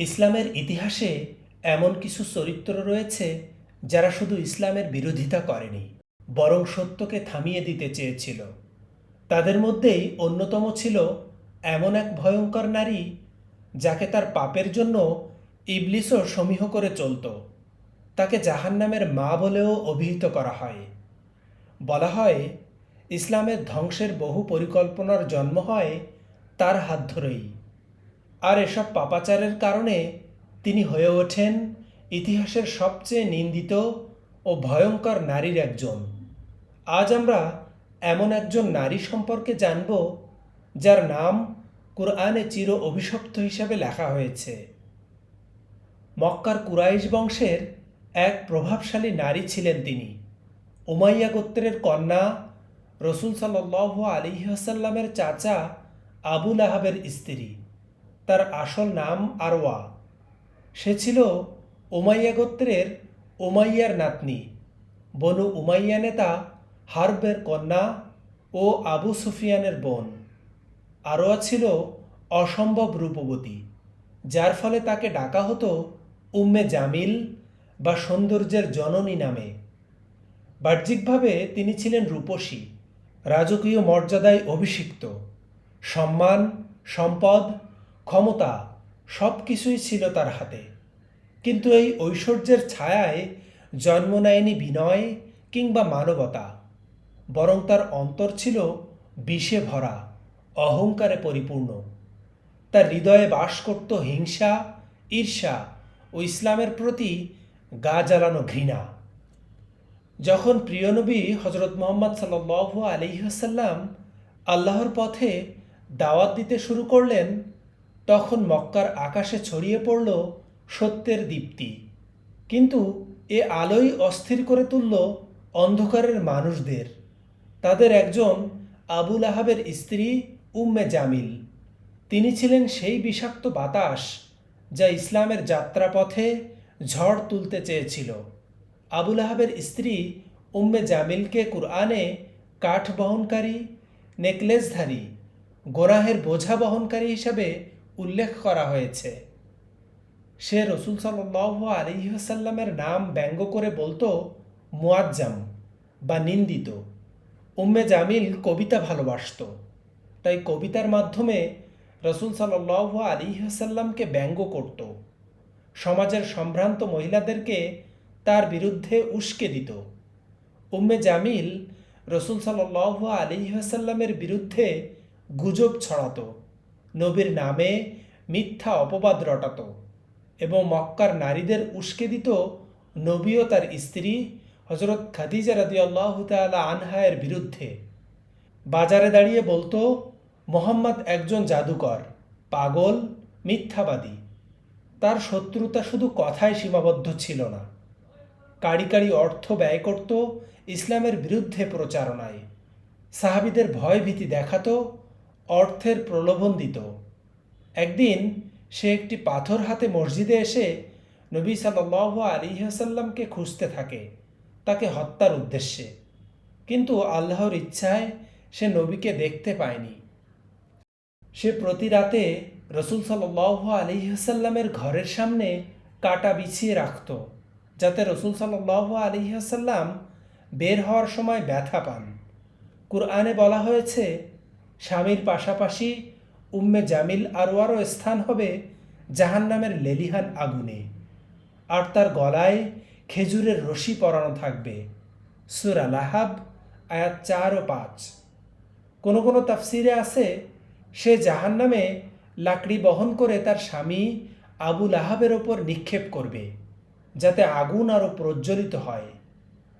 ইসলামের ইতিহাসে এমন কিছু চরিত্র রয়েছে যারা শুধু ইসলামের বিরোধিতা করেনি, বরং সত্যকে থামিয়ে দিতে চেয়েছিল। তাদের মধ্যেই অন্যতম ছিল এমন এক ভয়ঙ্কর নারী যাকে তার পাপের জন্য ইবলিসও সমীহ করে চলত। তাকে জাহান্নামের মা বলেও অভিহিত করা হয়। বলা হয়, ইসলামের ধ্বংসের বহু পরিকল্পনার জন্ম হয় তার হাত ধরেই। আর এসব পাপাচারের কারণে তিনি হয়ে ওঠেন ইতিহাসের সবচেয়ে নিন্দিত ও ভয়ঙ্কর নারীর একজন। আজ আমরা এমন একজন নারী সম্পর্কে জানব যার নাম কোরআনে চির অভিশপ্ত হিসাবে লেখা হয়েছে। মক্কার কুরাইশ বংশের এক প্রভাবশালী নারী ছিলেন তিনি। উমাইয়া গোত্রের কন্যা রসুল সাল্লাহ আলিহাসাল্লামের চাচা আবুল আহাবের স্ত্রী। তার আসল নাম আরওয়া। সে ছিল উমাইয়া গোত্রের উমাইয়ার নাতনি। বনু উমাইয়া নেতা হার্বের কন্যা ও আবু সুফিয়ানের বোন। আরোয়া ছিল অসম্ভব রূপবতী, যার ফলে তাকে ডাকা হতো উম্মে জামিল বা সৌন্দর্যের জননী নামে। বাহ্যিকভাবে তিনি ছিলেন রূপসী, রাজকীয় মর্যাদায় অভিষিক্ত। সম্মান, সম্পদ ক্ষমতা সব কিছুই ছিল তার হাতে। কিন্তু এই ঐশ্বর্যের ছায়ায় জন্ম নেয়নি বিনয় কিংবা মানবতা, বরং তার অন্তর ছিল বিষে ভরা, অহংকারে পরিপূর্ণ। তার হৃদয়ে বাস করত হিংসা, ঈর্ষা ও ইসলামের প্রতি গা জ্বালানো ঘৃণা। যখন প্রিয়নবী হজরত মোহাম্মদ সাল্লাহ আলিহাসাল্লাম আল্লাহর পথে দাওয়াত দিতে শুরু করলেন তখন মক্কার আকাশে ছড়িয়ে পড়ল সত্যের দীপ্তি। কিন্তু এ আলোই অস্থির করে তুলল অন্ধকারের মানুষদের। তাদের একজন আবুল আহাবের স্ত্রী উম্মে জামিল। তিনি ছিলেন সেই বিষাক্ত বাতাস যা ইসলামের যাত্রাপথে ঝড় তুলতে চেয়েছিল। আবুল আহাবের স্ত্রী উম্মে জামিলকে কুরআনে কাঠ বহনকারী নেকলেসধারী গোরাহের বোঝা বহনকারী হিসাবে উল্লেখ করা হয়েছে। সে রসুল সাল্লাহ আলিহাসাল্লামের নাম ব্যঙ্গ করে বলতো মোয়াজ্জাম বা নিন্দিত উম্মে জামিল কবিতা ভালোবাসত। তাই কবিতার মাধ্যমে রসুল সাল্লাহ আলিহাসাল্লামকে ব্যঙ্গ করত। সমাজের সম্ভ্রান্ত মহিলাদেরকে তার বিরুদ্ধে উস্কে দিত। উম্মে জামিল রসুল সাল্লাহ আলিহাসাল্লামের বিরুদ্ধে গুজব ছড়াত। নবীর নামে মিথ্যা অপবাদ রটাত এবং মক্কার নারীদের উস্কে দিত নবী ও তার স্ত্রী হজরত খাদিজা রাদিয়াল্লাহ তালা আনহায়ের বিরুদ্ধে। বাজারে দাঁড়িয়ে বলতো, মোহাম্মদ একজন জাদুকর, পাগল, মিথ্যাবাদী। তার শত্রুতা শুধু কথায় সীমাবদ্ধ ছিল না। কাড়ি কাড়ি অর্থ ব্যয় করত, ইসলামের বিরুদ্ধে প্রচারণায়। সাহাবিদের ভয় ভীতি দেখাতো অর্থের প্রলোভন দিত একদিন সে একটি পাথর হাতে মসজিদে এসে নবী সাল্লাহ আলিহাসাল্লামকে খুঁজতে থাকে, তাকে হত্যার উদ্দেশ্যে। কিন্তু আল্লাহর ইচ্ছায় সে নবীকে দেখতে পায়নি। সে প্রতি রাতে রসুল সাল্লাহ আলিহাসাল্লামের ঘরের সামনে কাটা বিছিয়ে রাখত, যাতে রসুল সাল্লাহ আলিহাসাল্লাম বের হওয়ার সময় ব্যথা পান। কুরআনে বলা হয়েছে স্বামীর পাশাপাশি উম্মে জামিল আরোয়ারও স্থান হবে জাহান্নামের লেলিহান আগুনে। আর তার গলায় খেজুরের রশি পরানো থাকবে। সুরা লাহাব, আয়াত চার ও পাঁচ। কোনো কোনো তাফসিরে আছে, সে জাহান্নামে লাকড়ি বহন করে তার স্বামী আবু লাহাবের ওপর নিক্ষেপ করবে, যাতে আগুন আরও প্রজ্বলিত হয়।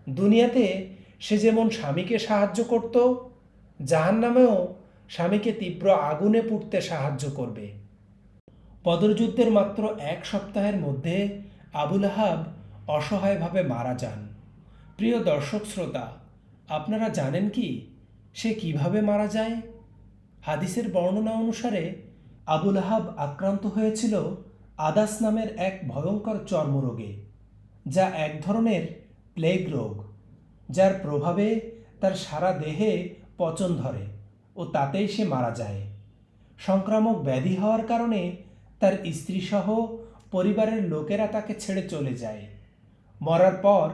দুনিয়াতে সে যেমন স্বামীকে সাহায্য করত, জাহান্নামেও স্বামীকে তীব্র আগুনে পুড়তে সাহায্য করবে। বদরযুদ্ধের মাত্র এক সপ্তাহের মধ্যে আবুল আহাব অসহায়ভাবে মারা যান। প্রিয় দর্শক শ্রোতা, আপনারা জানেন কি সে কীভাবে মারা যায়? হাদিসের বর্ণনা অনুসারে আবুল আহাব আক্রান্ত হয়েছিল আদাস নামের এক ভয়ঙ্কর চর্মরোগে, যা এক ধরনের প্লেগ রোগ, যার প্রভাবে তার সারা দেহে পচন ধরে। ও তাতেই সে মারা যায়। সংক্রামক ব্যাধি হওয়ার কারণে তার স্ত্রীসহ পরিবারের লোকেরা তাকে ছেড়ে চলে যায়। মরার পর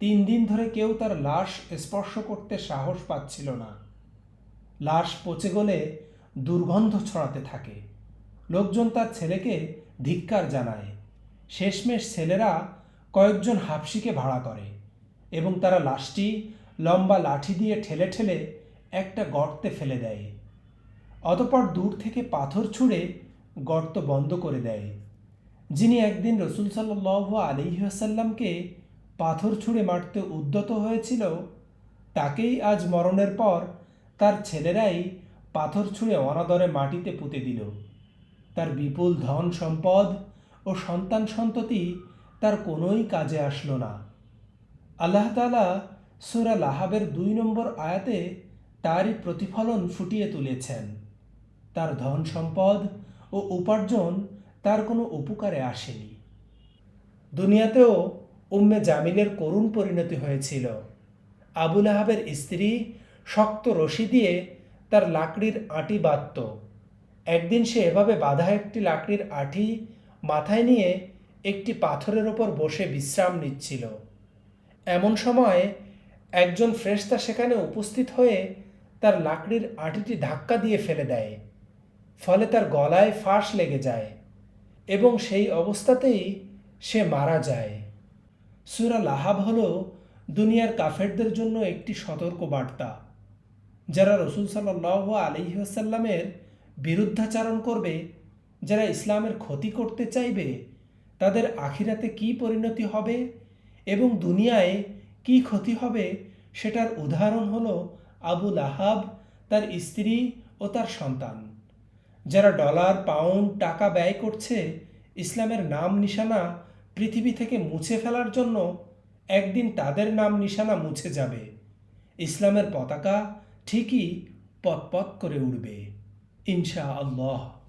তিন দিন ধরে কেউ তার লাশ স্পর্শ করতে সাহস পাচ্ছিল না। লাশ পচে গলে দুর্গন্ধ ছড়াতে থাকে। লোকজন তার ছেলেকে ধিক্কার জানায়। শেষমেশ ছেলেরা কয়েকজন হাফসিকে ভাড়া করে এবং তারা লাশটি লম্বা লাঠি দিয়ে ঠেলে ঠেলে একটা গর্তে ফেলে দেয়। অতপর দূর থেকে পাথর ছুঁড়ে গর্ত বন্ধ করে দেয়। যিনি একদিন রসুল সাল্লাহ আলিহাসাল্লামকে পাথর ছুঁড়ে মারতে উদ্যত হয়েছিল, তাকেই আজ মরণের পর তার ছেলেরাই পাথর ছুঁড়ে অনাদরে মাটিতে পুঁতে দিল। তার বিপুল ধন সম্পদ ও সন্তান সন্ততি তার কোনোই কাজে আসলো না। আল্লাহ তালা সুরা লাহাবের দুই নম্বর আয়াতে তারই প্রতিফলন ফুটিয়ে তুলেছেন। তার ধন সম্পদ ও উপার্জন তার কোনো উপকারে আসেনি। দুনিয়াতেও উম্মে জামিলের করুণ পরিণতি হয়েছিল। আবুল আহাবের স্ত্রী শক্ত রশি দিয়ে তার লাকড়ির আঁটি বাঁধত। একদিন সে এভাবে বাঁধা একটি লাকড়ির আঁটি মাথায় নিয়ে একটি পাথরের ওপর বসে বিশ্রাম নিচ্ছিল। এমন সময় একজন ফ্রেস্তা সেখানে উপস্থিত হয়ে তার লাকড়ির আঁটিটি ধাক্কা দিয়ে ফেলে দেয়, ফলে তার গলায় ফাঁস লেগে যায় এবং সেই অবস্থাতেই সে মারা যায়। সুরা লাহাব হল দুনিয়ার কাফেরদের জন্য একটি সতর্ক বার্তা যারা রসুল সাল্লাহ আলিহাসাল্লামের বিরুদ্ধাচারণ করবে, যারা ইসলামের ক্ষতি করতে চাইবে, তাদের আখিরাতে কি পরিণতি হবে এবং দুনিয়ায় কি ক্ষতি হবে সেটার উদাহরণ হলো আবুল আহাব তার স্ত্রী ও তার সন্তান। যারা ডলার, পাউন্ড, টাকা ব্যয় করছে, ইসলামের নাম নিশানা পৃথিবী থেকে মুছে ফেলার জন্য একদিন তাদের নাম নিশানা মুছে যাবে। ইসলামের পতাকা ঠিকই পথ করে উঠবে ইনশা আল্লাহ